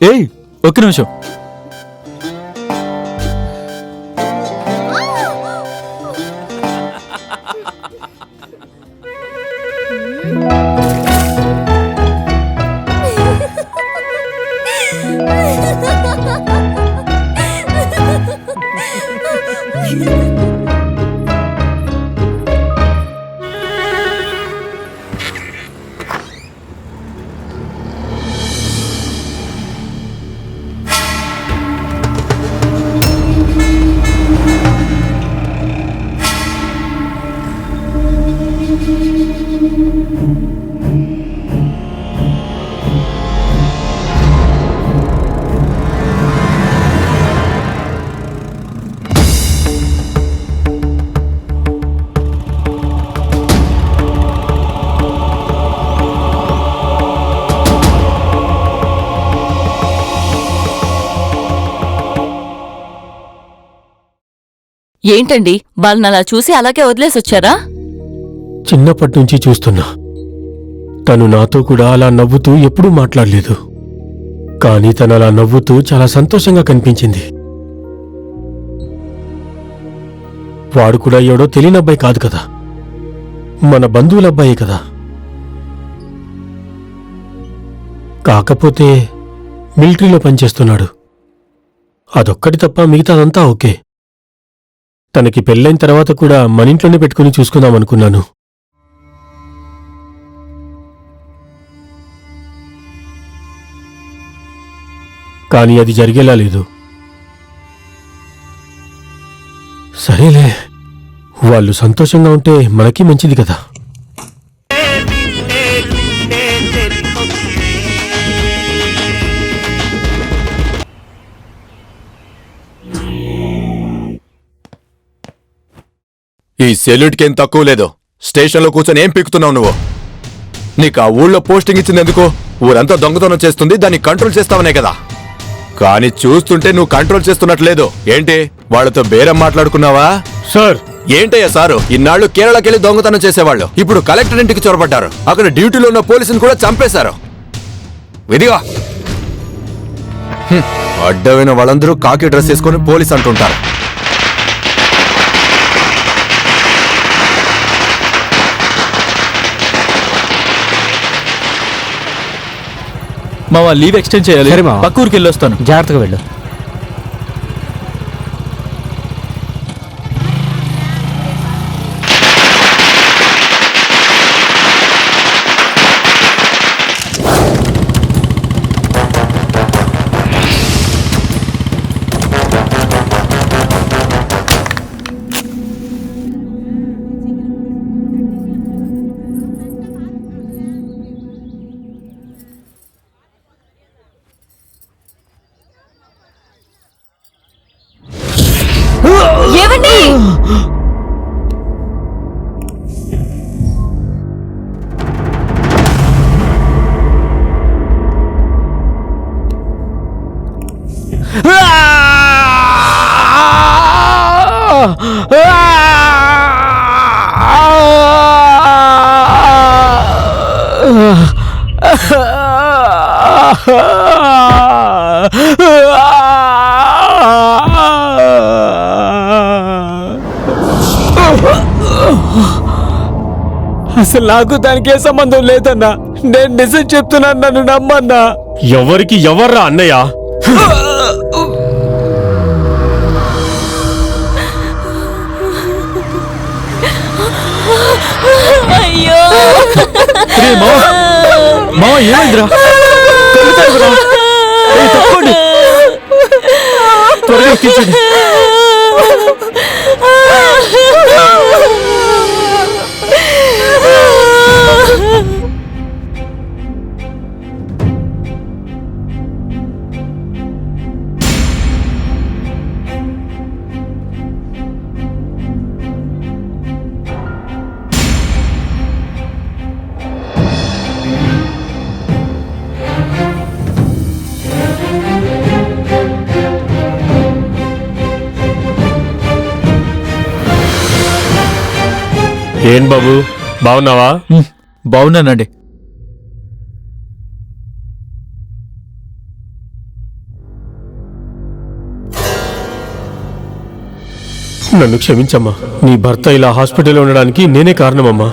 ఏయ్ ఒక్క నిమిషం. ఏంటండి వాళ్ళని అలా చూసి అలాగే వదిలేసొచ్చారా? చిన్నప్పటి నుంచి చూస్తున్నా. తను నాతో కూడా అలా నవ్వుతూ ఎప్పుడూ మాట్లాడలేదు. కానీ తను అలా నవ్వుతూ చాలా సంతోషంగా కనిపించింది. వాడు కూడా ఎవడో తెలియని అబ్బాయి కాదు కదా. మన బంధువుల అబ్బాయే కదా. కాకపోతే మిలిటరీలో పనిచేస్తున్నాడు. అదొక్కటి తప్ప మిగతాదంతా ఓకే. తనకి పెళ్ళైన తర్వాత కూడా మన ఇంట్లోనే పెట్టుకుని చూసుకుందాం అనుకున్నాను. కానీ అది జరిగేలా లేదు. సరేలే వాళ్ళు సంతోషంగా ఉంటే మనకి మంచిది కదా. ఈ సెల్యూట్కి తక్కువ లేదు. స్టేషన్లో కూర్చొని ఏం పీకుతున్నావు నువ్వు? నీకు ఆ ఊళ్ళో పోస్టింగ్ ఇచ్చింది ఎందుకు ఊరంతా దొంగతనం చేస్తుంది దాన్ని కంట్రోల్ చేస్తావనే కదా. కానీ చూస్తుంటే నువ్వు కంట్రోల్ చేస్తున్నట్లేదు. ఏంటి? వాళ్ళతో బేరం మాట్లాడుకున్నావా? సార్. ఏంటయ్యా సారు? ఇన్నాళ్ళు కేరళకెళ్ళి దొంగతనం చేసేవాళ్ళు. ఇప్పుడు కలెక్టర్ ఇంటికి చొరబడ్డారు. అక్కడ డ్యూటీలో ఉన్న పోలీసుని కూడా చంపేశారు. ఇదిగా. హ్మ్, అడ్డమైన వాళ్ళందరూ కాకి డ్రెస్ వేసుకొని పోలీస్ అంటుంటారు. మావా లీవ్ ఎక్స్టెండ్ చేయాలి. సరే మావా. పక్క ఊరికి వెళ్ళొస్తాను. జాగ్రత్తగా వెళ్ళు. అసలు నాకు దానికి ఏ సంబంధం లేదన్నా. నేను నిజం చెప్తున్నాను నన్ను నమ్మన్నా. ఎవరికి ఎవర్రా అన్నయ్య? అయ్యో రే మావా ఏమైందిరా తప్పండి త్వరగా ఎక్కించండి ఏం బాబు? బాగున్నావా? బాగున్నానండి. నన్ను క్షమించమ్మా. నీ భర్త ఇలా హాస్పిటల్లో ఉండడానికి నేనే కారణమమ్మా.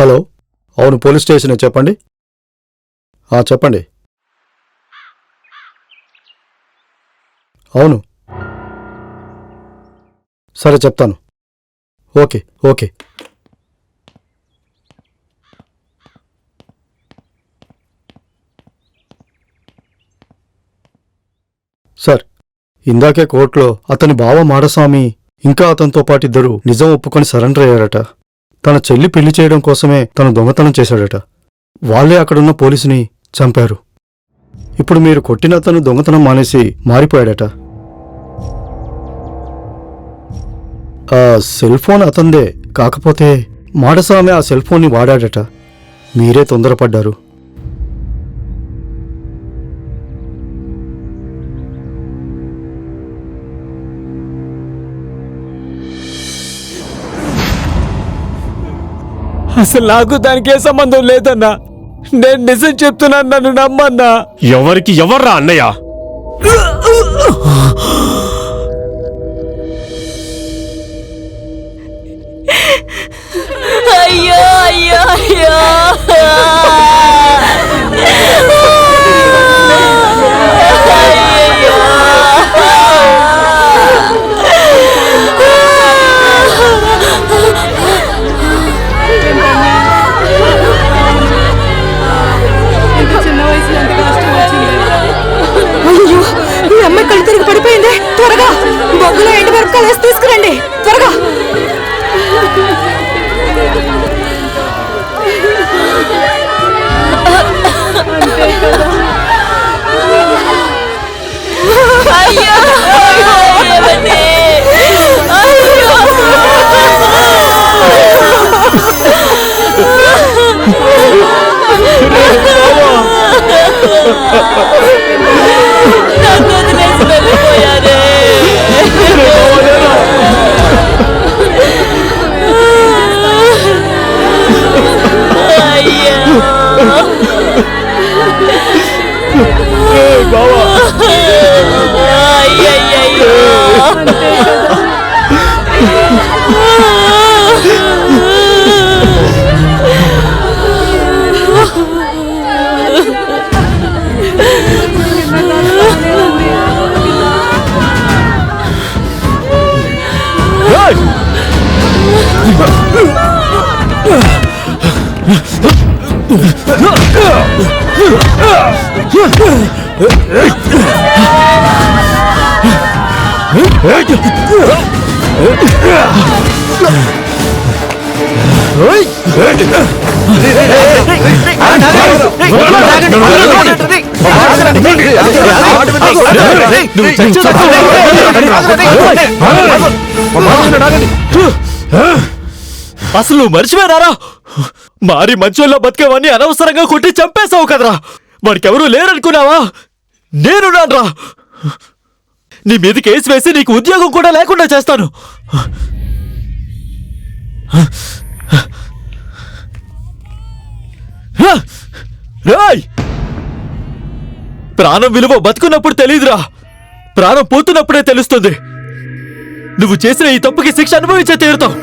హలో అవును పోలీస్ స్టేషన్ చెప్పండి? చెప్పండి. అవును. సరే చెప్తాను. Okay okay. సార్ ఇందాకే కోర్టులో అతని బావ మాడస్వామి ఇంకా అతనితో పాటు ఇద్దరు నిజం ఒప్పుకొని సరెండర్ అయ్యారట. తన చెల్లి పెళ్ళి చేయడం కోసమే తను దొంగతనం చేశాడట. వాళ్ళే అక్కడున్న పోలీసుని చంపారు. ఇప్పుడు మీరు కొట్టిన అతను దొంగతనం మానేసి మారిపోయాడట. ఆ సెల్ ఫోన్ అతందే కాకపోతే మాడస్వామి ఆ సెల్ ఫోన్ని వాడాడట. మీరే తొందరపడ్డారు. అసలు నాకు దానికి ఏ సంబంధం లేదన్నా. నేను నిజం చెప్తున్నాను నన్ను నమ్మన్నా. ఎవరికి ఎవర్రా అన్నయ్య? అయ్యో అయ్యో అయ్యో. 남자들에서 멜리포야 돼. 아이야. 나와. 아이야야야. 안 돼. అసలు నువ్వు మర్చిపోయారా? మారి మంచోళ్ళ బతికేవాన్ని అనవసరంగా కొట్టి చంపేశావు కదరా. వాడికెవరూ లేరనుకున్నావా? నేనున్నాన్రా నీ మీద కేసు వేసి నీకు ఉద్యోగం కూడా లేకుండా చేస్తాను. రాయ్! ప్రాణం విలువ బతుకున్నప్పుడు తెలియదురా ప్రాణం పోతున్నప్పుడే తెలుస్తుంది. నువ్వు చేసిన ఈ తప్పుకి శిక్ష అనుభవించే తీరుతావు.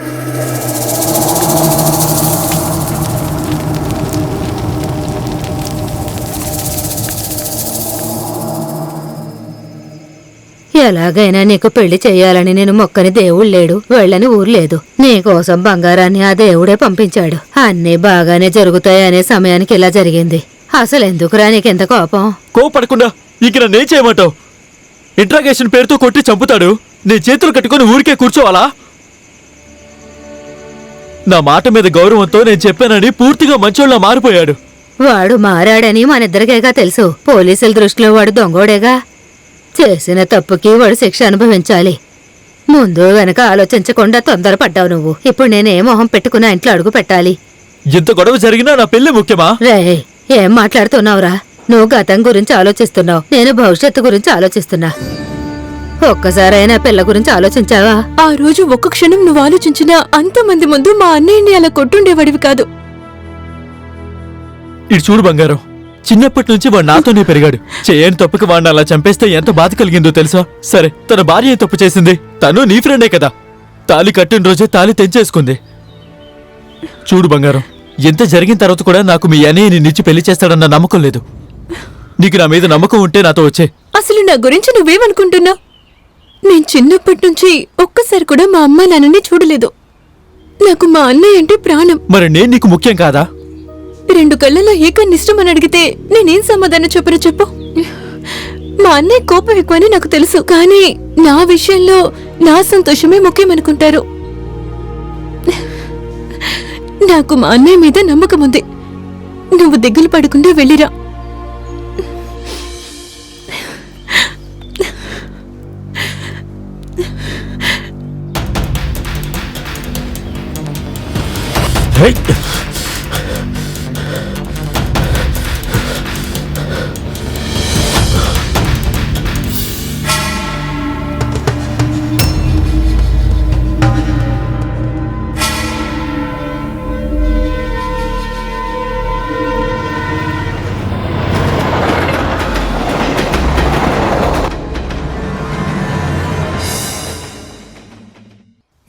ఎలాగైనా నీకు పెళ్ళి చేయాలని నేను మొక్కని దేవుడు లేడు వెళ్ళని ఊరు లేదు. నీకోసం బంగారాన్ని ఆ దేవుడే పంపించాడు. అన్నీ బాగానే జరుగుతాయనే సమయానికి ఇలా జరిగింది. అసలు ఎందుకురా నీకెంత కోపం? కోపడకుండా ఇక నన్నేం చేయమంటావు? ఇంట్రాగేషన్ పేరుతో కొట్టి చంపుతాడు. నీ చేతులు కట్టుకొని ఊరికే కూర్చోవాలా? నా మాట మీద గౌరవంతో నేను చెప్పానని పూర్తిగా మంచోళ్ళ మారిపోయాడు. వాడు మారాడని మనిద్దరికేగా తెలుసు. పోలీసుల దృష్టిలో వాడు దొంగోడేగా? చేసిన తప్పుకి వాడు శిక్ష అనుభవించాలి. ముందు వెనక ఆలోచించకుండా తొందరపడ్డావు నువ్వు. ఇప్పుడు నేనే మొహం పెట్టుకున్నా ఇంట్లో అడుగు పెట్టాలి. ఇంత గొడవ జరిగినా నా పెళ్ళి ముఖ్యమా? రే ఏం మాట్లాడుతున్నావురా? నువ్వు గతం గురించి ఆలోచిస్తున్నావు. నేను భవిష్యత్తు గురించి ఆలోచిస్తున్నా. ఒక్కసారైనా పిల్ల గురించి ఆలోచించావా? ఆ రోజు ఒక్క క్షణం నువ్వు ఆలోచించినా అంతమంది ముందు మా అన్నయ్యని అలా కొట్టుండేవాడివి కాదు. ఇటు చూడు బంగారం. చిన్నప్పటి నుంచి వాడు నాతోనే పెరిగాడు. చేయని తప్పుకి వాడిని అలా చంపేస్తే ఎంత బాధ కలిగిందో తెలుసా? సరే తన భార్య తప్పు చేసింది? తను నీ ఫ్రెండే కదా. తాలి కట్టిన రోజే తాలి తెంచేసుకుంది. చూడు బంగారం ఎంత జరిగిన తర్వాత కూడా నాకు మీ అన్నయ్యని నిచ్చి పెళ్ళి చేస్తాడన్న నమ్మకం లేదు. నీకు నా మీద నమ్మకం ఉంటే నాతో వచ్చే. అసలు నా గురించి నువ్వేమనుకుంటున్నావు? నేను చిన్నప్పటి నుంచి ఒక్కసారి కూడా మా అమ్మ నాన్నని చూడలేదు. నాకు మా అన్నయ్య అంటే ప్రాణం. మరి నేను నీకు ముఖ్యం కాదా? రెండు కళ్ళలో ఏకాన్ని ఇష్టం అని అడిగితే నేనేం సమాధానం చెప్పను చెప్పు. మా అన్నయ్య కోపం ఎక్కువని నాకు తెలుసు కానీ నా విషయంలో నా సంతోషమే ముఖ్యమనుకుంటారు. నాకు మా అన్నయ్య మీద నమ్మకం ఉంది. నువ్వు దిగులు పడకుండా వెళ్ళిరా.